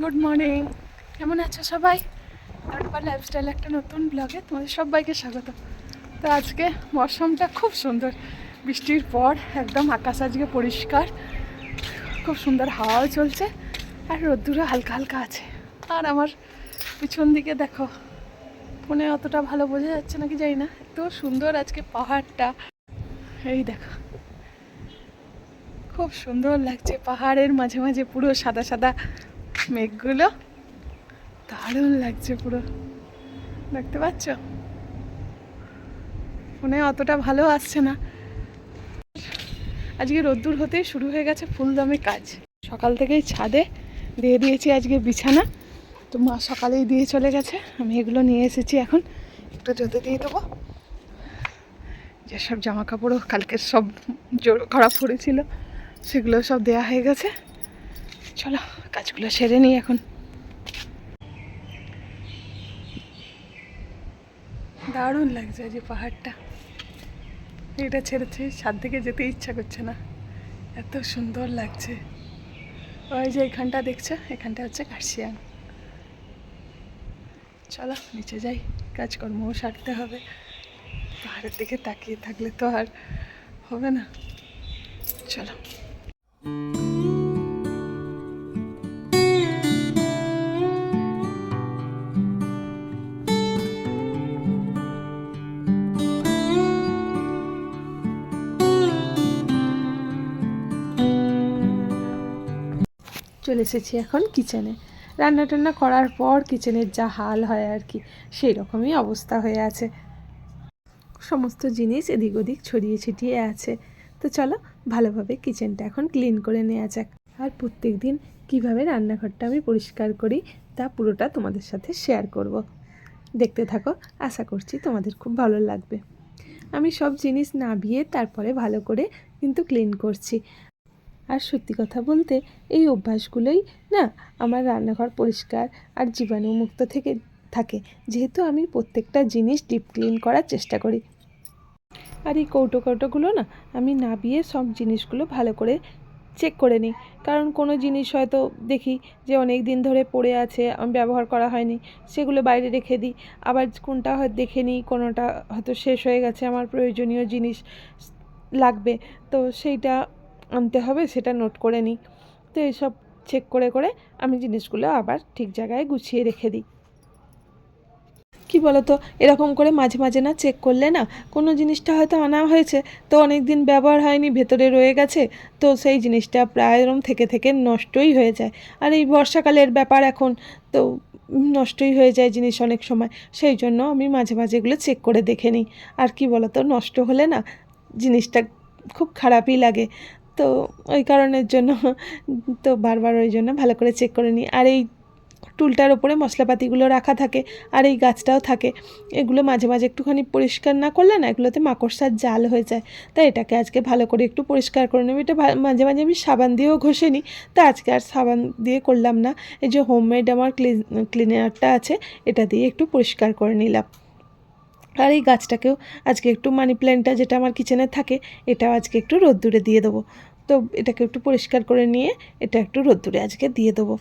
Good morning কেমন আছো সবাই? তারপর লাইফস্টাইল একটা নতুন ব্লগে তোমাদের সবাইকে স্বাগত। তো আজকে মৌসুমটা খুব সুন্দর। বৃষ্টির পর একদম আকাশ আজকে পরিষ্কার। খুব সুন্দর হাওয়াও চলছে আর রোদ্দুরও হালকা হালকা আছে। আর আমার পিছন দিকে দেখো ফোনে অতটা ভালো বোঝা যাচ্ছে নাকি জানি না। এত সুন্দর আজকে পাহাড়টা। এই দেখো। খুব সুন্দর লাগছে পাহাড়ের মাঝে মাঝে পুরো সাদা সাদা মেঘগুলো দারুণ লাগছে পুরো। দেখতে পাচ্ছ? ফোনে অতটা ভালো আসছে না। আজকে রোদ্দুর হতেই শুরু হয়ে গেছে ফুলদমে কাজ। সকাল থেকেই ছাদে দিয়ে দিয়েছি আজকে বিছানা। তো মা সকালেই দিয়ে চলে গেছে। আমি এগুলো নিয়ে এসেছি এখন। একটু রোদে দিয়ে দেবো। যেসব জামা কাপড়ও কালকের সব জোর করা পড়েছিল, সেগুলো সব দেয়া হয়ে গেছে। চলো, কাজগুলো সেরে নিই এখন। দারুণ লাগছে যে পাহাড়টা। এটা ছেড়েছে ছাদ থেকে যেতে ইচ্ছা করছে না। এত সুন্দর লাগছে। ওই যে এখানটা দেখছ? এখানটা হচ্ছে কার্শিয়াং। চলো, নিচে যাই। কাজকর্মও সারতে হবে। পাহাড়ের দিকে তাকিয়ে থাকলে তো আর হবে না। চলো। চলে এসেছি এখন কিচেনে রান্না টান্না করার পর কিচেনের যা হাল হয় আর কি, সেই রকমই অবস্থা হয়ে আছে। সমস্ত জিনিস এদিক ওদিক ছড়িয়ে ছিটিয়ে আছে। তো চলো, ভালোভাবে কিচেনটা এখন ক্লিন করে নেওয়া যাক। আর প্রত্যেক দিন কীভাবে রান্নাঘরটা আমি পরিষ্কার করি, তা পুরোটা তোমাদের সাথে শেয়ার করব। দেখতে থাকো, আশা করছি তোমাদের খুব ভালো লাগবে। আমি সব জিনিস নাবিয়ে তারপরে ভালো করে কিন্তু ক্লিন করছি। আর সত্যি কথা বলতে, এই অভ্যাসগুলোই না আমার রান্নাঘর পরিষ্কার আর জীবাণুমুক্ত থেকে থাকে। যেহেতু আমি প্রত্যেকটা জিনিস ডিপ ক্লিন করার চেষ্টা করি। আর এই কৌটো কৌটোগুলো না আমি নাবিয়ে সব জিনিসগুলো ভালো করে চেক করে নিই। কারণ কোনো জিনিস হয়তো দেখি যে অনেক দিন ধরে পড়ে আছে, আমি, ব্যবহার করা হয়নি, সেগুলো বাইরে রেখে দিই। আবার কোনটা হয়তো দেখে নিই, কোনোটা হয়তো শেষ হয়ে গেছে, আমার প্রয়োজনীয় জিনিস লাগবে। তো সেইটা আনতে হবে, সেটা নোট করে নিই। তো এইসব চেক করে করে আমি জিনিসগুলো আবার ঠিক জায়গায় গুছিয়ে রেখে দিই। কি বলতো? এরকম করে মাঝে মাঝে না চেক করলে না কোনো জিনিসটা হয়তো আনা হয়েছে, তো অনেক দিন ব্যবহার হয়নি, ভেতরে রয়ে গেছে, তো সেই জিনিসটা প্রায় এরম থেকে থেকে নষ্টই হয়ে যায়। আর এই বর্ষাকালের ব্যাপার এখন, তো নষ্টই হয়ে যায় জিনিস অনেক সময়, সেই জন্য আমি মাঝে মাঝে এগুলো চেক করে দেখে নিই। আর কি বলতো? নষ্ট হলে না জিনিসটা খুব খারাপই লাগে। তো ওই কারণের জন্য, তো বারবার ওই জন্য ভালো করে চেক করে নিই। আর এই টুলটার ওপরে মশলাপাতিগুলো রাখা থাকে, আর এই গাছটাও থাকে। এগুলো মাঝে মাঝে একটুখানি পরিষ্কার না করলে না, এগুলোতে মাকড়সার জাল হয়ে যায়। তাই এটাকে আজকে ভালো করে একটু পরিষ্কার করে নেব। এটা মাঝে মাঝে আমি সাবান দিয়েও ঘষে নিই। তা আজকে আর সাবান দিয়ে করলাম না। এই যে হোমমেড আমার ক্লিন ক্লিনারটা আছে, এটা দিয়ে একটু পরিষ্কার করে নিলাম। আর এই গাছটাকেও আজকে একটু মানি প্ল্যান্টটা যেটা আমার কিচেনে থাকে, এটাও আজকে একটু রোদ্দুরে দিয়ে দেবো। তো এটাকে একটু পরিষ্কার করে নিয়ে এটা একটু রোদ্দুরে আজকে দিয়ে দেবো।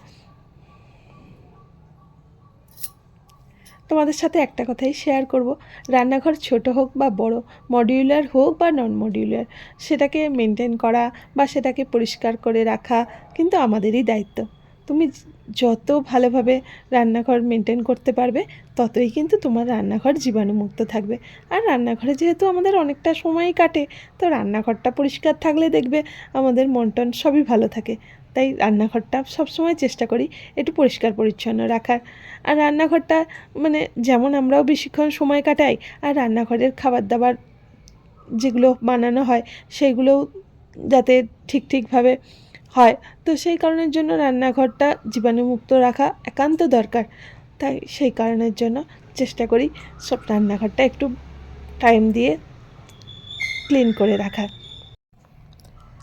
তোমাদের সাথে একটা কথাই শেয়ার করব। রান্নাঘর ছোট হোক বা বড় মডিউলার হোক বা নন মডিউলার সেটাকে মেনটেন করা বা সেটাকে পরিষ্কার করে রাখা কিন্তু আমাদেরই দায়িত্ব। তুমি যত ভালোভাবে রান্নাঘর মেনটেন করতে পারবে, ততই কিন্তু তোমার রান্নাঘর জীবাণুমুক্ত থাকবে। আর রান্নাঘরে যেহেতু আমাদের অনেকটা সময় কাটে, তো রান্নাঘরটা পরিষ্কার থাকলে দেখবে আমাদের মন টন সবই ভালো থাকে। তাই রান্নাঘরটা সবসময় চেষ্টা করি একটু পরিষ্কার পরিচ্ছন্ন রাখার। আর রান্নাঘরটা মানে যেমন আমরাও বেশিক্ষণ সময় কাটাই, আর রান্নাঘরের খাবার দাবার যেগুলো বানানো হয় সেগুলোও যাতে ঠিক ঠিকভাবে হয়। তো সেই কারণের জন্য রান্নাঘরটা জীবাণুমুক্ত রাখা একান্ত দরকার। তাই সেই কারণের জন্য চেষ্টা করি সব রান্নাঘরটা একটু টাইম দিয়ে ক্লিন করে রাখার।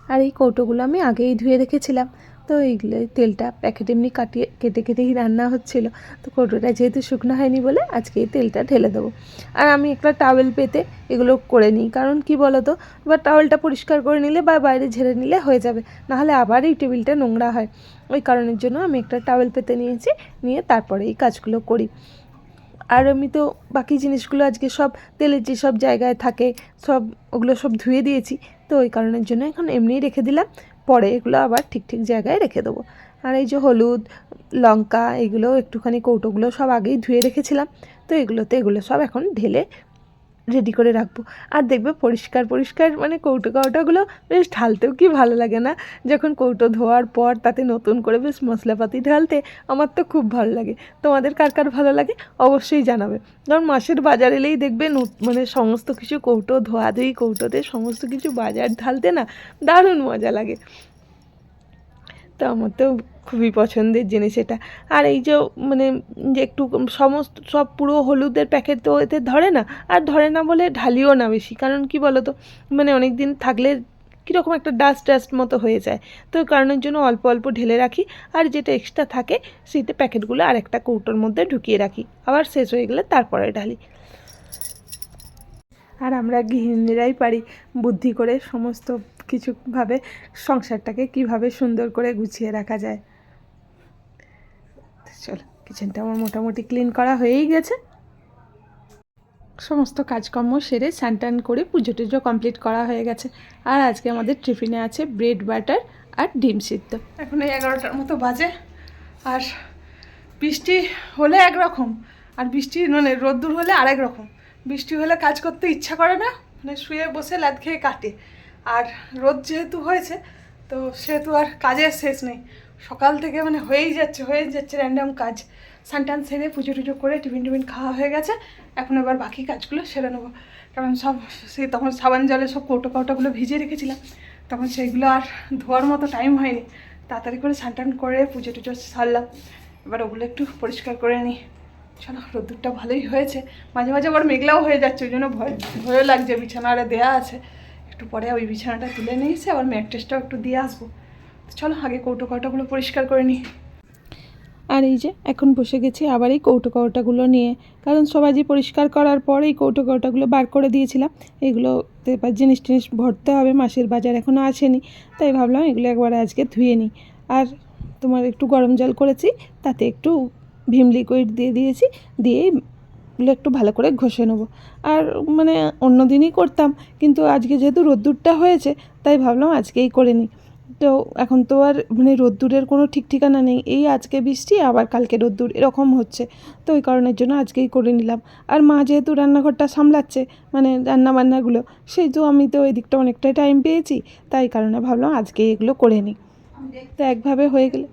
আর এই কৌটোগুলো আমি আগেই ধুয়ে রেখেছিলাম। তো এইগুলো তেলটা প্যাকেট এমনি কাটিয়ে কেটে কেটেই রান্না হচ্ছিল। তো কৌটোটা যেহেতু শুকনো হয়নি বলে আজকে এই তেলটা ঢেলে দেবো। আর আমি একটা টাওয়েল পেতে এগুলো করে নিই। কারণ কি বলো তো এবার টাওয়েলটা পরিষ্কার করে নিলে বা বাইরে ঝেড়ে নিলে হয়ে যাবে। নাহলে আবার এই টেবিলটা নোংরা হয়। ওই কারণের জন্য আমি একটা টাওয়েল পেতে নিয়েছি। নিয়ে তারপরে এই কাজগুলো করি। আর আমি তো বাকি জিনিসগুলো আজকে সব তেলের যেসব জায়গায় থাকে, সব ওগুলো সব ধুয়ে দিয়েছি। তো ওই কারণের জন্য এখন এমনিই রেখে দিলাম। পরে এগুলো আবার ঠিক ঠিক জায়গায় রেখে দেবো। আর এই যে হলুদ, লঙ্কা, এগুলো একটুখানি কৌটোগুলো সব আগেই ধুয়ে রেখেছিলাম। তো এগুলোতে এগুলো সব এখন ঢেলে রেডি করে রাখব। আর দেখবে পরিষ্কার পরিষ্কার মানে কৌটো কৌটোগুলো বেশ ঢালতেও কি ভালো লাগে না? যখন কৌটো ধোয়ার পর তাতে নতুন করে বেশ মশলাপাতি ঢালতে আমার তো খুব ভালো লাগে। তোমাদের কার কার ভালো লাগে অবশ্যই জানাবে। কারণ মাসের বাজার এলেই দেখবে মানে সমস্ত কিছু কৌটো, ধোয়াধুয়ি কৌটোতে সমস্ত কিছু বাজার ঢালতে না দারুণ মজা লাগে। তো আমার তো খুবই পছন্দের জিনিস এটা। আর এই যে মানে যে একটু সমস্ত, সব পুরো হলুদের প্যাকেট তো এতে ধরে না, আর ধরে না বলে ঢালিও না বেশি। কারণ কি বলো তো মানে অনেক দিন থাকলে কীরকম একটা ডাস্ট ডাস্ট মতো হয়ে যায়। তো কারণের জন্য অল্প অল্প ঢেলে রাখি, আর যেটা এক্সট্রা থাকে সেইটা প্যাকেটগুলো আর একটা কৌটোর মধ্যে ঢুকিয়ে রাখি। আবার শেষ হয়ে গেলে তারপরে ঢালি। আর আমরা গৃহিণীরাই পারি বুদ্ধি করে সমস্ত কিছুভাবে সংসারটাকে কীভাবে সুন্দর করে গুছিয়ে রাখা যায়। চলো কিচেনটা আমার মোটামুটি ক্লিন করা হয়েই গেছে। সমস্ত কাজকর্ম সেরে স্নান টান করে পুজো টুজো কমপ্লিট করা হয়ে গেছে। আর আজকে আমাদের টিফিনে আছে ব্রেড বাটার আর ডিম সিদ্ধ। এখন এই এগারোটার মতো বাজে আর বৃষ্টি হলে একরকম আর বৃষ্টি মানে রোদ্দুর হলে আরেক রকম। বৃষ্টি হলে কাজ করতে ইচ্ছা করে না মানে শুয়ে বসে লাদ খেয়ে কাটে। আর রোদ যেহেতু হয়েছে, তো সেহেতু আর কাজের শেষ নেই। সকাল থেকে মানে হয়েই যাচ্ছে হয়েই যাচ্ছে র্যান্ডাম কাজ। সানটান সেরে পুজো টুজো করে টিফিন টিফিন খাওয়া হয়ে গেছে। এখন এবার বাকি কাজগুলো সেরে নেব। কারণ সব সেই তখন সাবান জলে সব কৌটো কৌটোগুলো ভিজিয়ে রেখেছিলাম। তখন সেইগুলো আর ধোয়ার মতো টাইম হয়নি। তাড়াতাড়ি করে সানটান করে পুজো টুজো সারলাম। এবার ওগুলো একটু পরিষ্কার করে নিই। চলো, রোদ্দুরটা ভালোই হয়েছে। মাঝে মাঝে আবার মেঘলাও হয়ে যাচ্ছে, ওই জন্য ভয়, ভয়ও লাগছে, বিছানা আরে দেয়া আছে। একটু পরে ওই বিছানাটা তুলে নিয়ে এসে আবার ম্যাট্রেসটাও একটু দিয়ে আসব। চলো আগে কৌটো কৌটোগুলো পরিষ্কার করে নিই। আর এই যে, এখন বসে গেছি আবার এই কৌটো কৌটাগুলো নিয়ে। কারণ সবাই যে পরিষ্কার করার পর এই কৌটো কৌটাগুলো বার করে দিয়েছিলাম এগুলো এবার জিনিস টিনিস ভরতে হবে, মাসের বাজার এখনও আসেনি। তাই ভাবলাম এগুলো একবার আজকে ধুয়ে নিই। আর তোমার একটু গরম জল করেছি, তাতে একটু ভিম লিকুইড দিয়ে দিয়েছি, দিয়ে এগুলো একটু ভালো করে ঘষে নেব। আর মানে অন্য দিনই করতাম, কিন্তু আজকে যেহেতু রোদ্দুরটা হয়েছে, তাই ভাবলাম আজকেই করে নিই। তো এখন তো আর মানে রোদ্দুরের কোনো ঠিক ঠিকানা নেই। এই আজকে বৃষ্টি, আবার কালকে রোদ্দুর, এরকম হচ্ছে। তো ওই কারণের জন্য আজকেই করে নিলাম। আর মা যেহেতু রান্নাঘরটা সামলাচ্ছে মানে রান্না বান্নাগুলো সেই তো আমি তো ওই দিকটা অনেকটাই টাইম পেয়েছি, তাই কারণে ভাবলাম আজকেই এগুলো করে নিই। তো একভাবে হয়ে গেলে।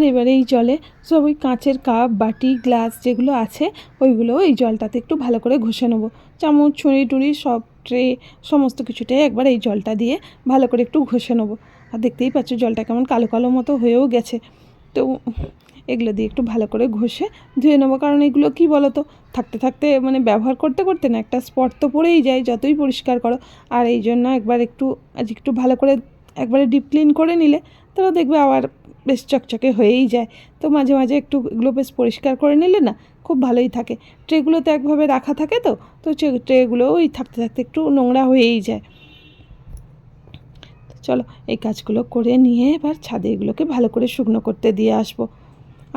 আর এবারে এই জলে সব ওই কাঁচের কাপ বাটি গ্লাস যেগুলো আছে, ওইগুলো এই জলটাতে একটু ভালো করে ঘষে নেব। চামচ ছুঁড়ি টুরি সব ট্রে সমস্ত কিছুটাই একবার এই জলটা দিয়ে ভালো করে একটু ঘষে নেব। আর দেখতেই পাচ্ছ জলটা কেমন কালো কালো মতো হয়েও গেছে। তো এগুলো দিয়ে একটু ভালো করে ঘষে ধুয়ে নেব। কারণ এগুলো কি বলো তো থাকতে থাকতে মানে ব্যবহার করতে করতে না, একটা স্পট তো পড়েই যায়। যতই পরিষ্কার করো। আর এই জন্য একবার একটু, আজ একটু ভালো করে একবারে ডিপ ক্লিন করে নিলে, তাহলে দেখবে আবার বেশ চকচকে হয়েই যায়। তো মাঝে মাঝে একটু এগুলো বেশ পরিষ্কার করে নিলে না, খুব ভালোই থাকে। ট্রেগুলো তো একভাবে রাখা থাকে তো তো ট্রেগুলো ওই থাকতে থাকতে একটু নোংরা হয়েই যায়। চলো, এই কাজগুলো করে নিয়ে এবার ছাদে এগুলোকে ভালো করে শুকনো করতে দিয়ে আসব।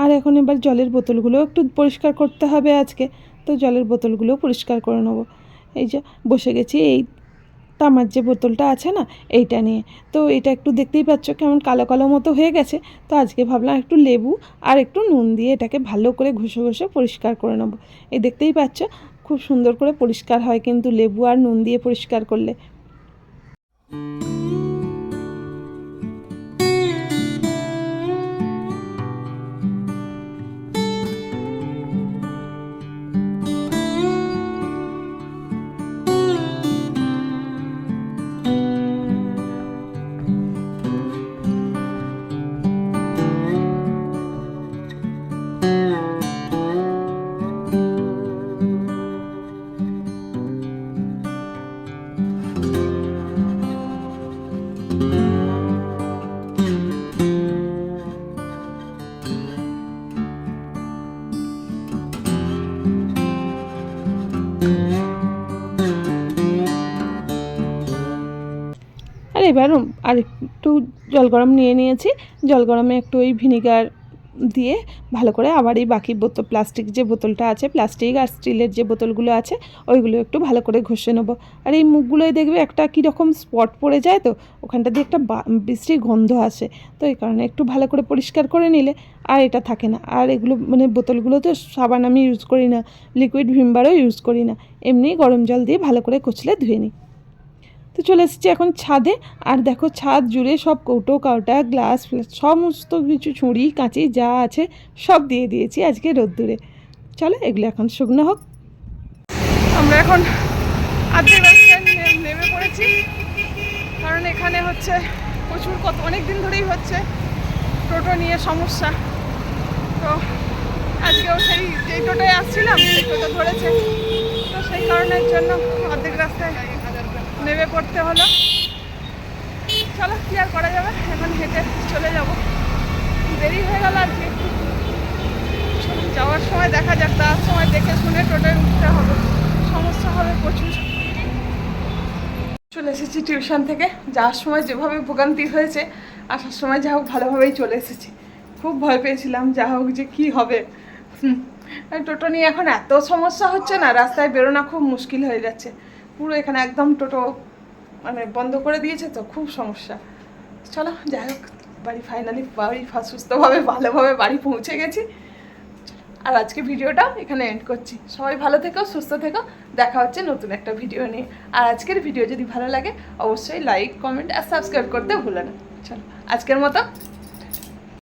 আর এখন এবার জলের বোতলগুলো একটু পরিষ্কার করতে হবে আজকে। তো জলের বোতলগুলো পরিষ্কার করে নেব। এই যে, বসে গেছি এই তামার যে বোতলটা আছে না, এইটা নিয়ে। তো এটা একটু দেখতেই পাচ্ছ কেমন কালো কালো মতো হয়ে গেছে। তো আজকে ভাবলাম একটু লেবু আর একটু নুন দিয়ে এটাকে ভালো করে ঘষে ঘষে পরিষ্কার করে নেব। এই দেখতেই পাচ্ছ, খুব সুন্দর করে পরিষ্কার হয় কিন্তু লেবু আর নুন দিয়ে পরিষ্কার করলে। এবার আর একটু জল গরম নিয়ে নিয়েছি। জল গরমে একটু ওই ভিনিগার দিয়ে ভালো করে আবার এই বাকি বোতল, প্লাস্টিক যে বোতলটা আছে, প্লাস্টিক আর স্টিলের যে বোতলগুলো আছে, ওইগুলো একটু ভালো করে ঘষে নেব। আর এই মুখগুলোই দেখবে একটা কীরকম স্পট পড়ে যায় তো, ওখানটা দিয়ে একটা বিশ্রী গন্ধ আসে। তো এই কারণে একটু ভালো করে পরিষ্কার করে নিলে আর এটা থাকে না। আর এগুলো মানে বোতলগুলো তো সাবান আমি ইউজ করি না লিকুইড ভিমবারও ইউজ করি না। এমনি গরম জল দিয়ে ভালো করে কচলে ধুয়ে নিই। তো চলে এসেছি এখন ছাদে। আর দেখো ছাদ জুড়ে সব কৌটো, কাউটা, গ্লাস সমস্ত কিছু, ছুরি, কাঁচি যা আছে সব দিয়ে দিয়েছি আজকে রোদ্দুরে। চলো এগুলো এখন শুকনো হোক। আমরা এখন নেমে পড়েছি। কারণ এখানে হচ্ছে প্রচুর কত অনেক দিন ধরেই হচ্ছে টোটো নিয়ে সমস্যা। তো আজকেও সেই, যেই টোটোয় আসছিলাম, সেই টোটো ধরেছে। তো সেই কারণের জন্য অর্ধেক রাস্তায় নেমে পড়তে হলো। চলো, কি আর করা যাবে? এখন হেঁটে চলে যাব। দেরি হয়ে গেল আর কি। যাওয়ার সময় দেখা যাক, তার সময় দেখে শুনে টোটোয় উঠতে হবে। সমস্যা হবে প্রচুর। চলে এসেছি টিউশন থেকে। যাওয়ার সময় যেভাবে ভোগান্তি হয়েছে, আসার সময় যা হোক ভালোভাবেই চলে এসেছি। খুব ভয় পেয়েছিলাম যা হোক যে কী হবে। টোটো নিয়ে এখন এত সমস্যা হচ্ছে না, রাস্তায় বেরোনো খুব মুশকিল হয়ে যাচ্ছে। পুরো এখানে একদম টোটো মানে বন্ধ করে দিয়েছে তো খুব সমস্যা। চলো, যাই হোক, বাড়ি ফাইনালি বাড়ি সুস্থভাবে, ভালোভাবে বাড়ি পৌঁছে গেছি। আর আজকে ভিডিওটা এখানে এন্ড করছি। সবাই ভালো থেকো, সুস্থ থেকো। দেখা হচ্ছে নতুন একটা ভিডিও নিয়ে। আর আজকের ভিডিও যদি ভালো লাগে, অবশ্যই লাইক কমেন্ট আর সাবস্ক্রাইব করতে ভুলো না। চলো, আজকের মতো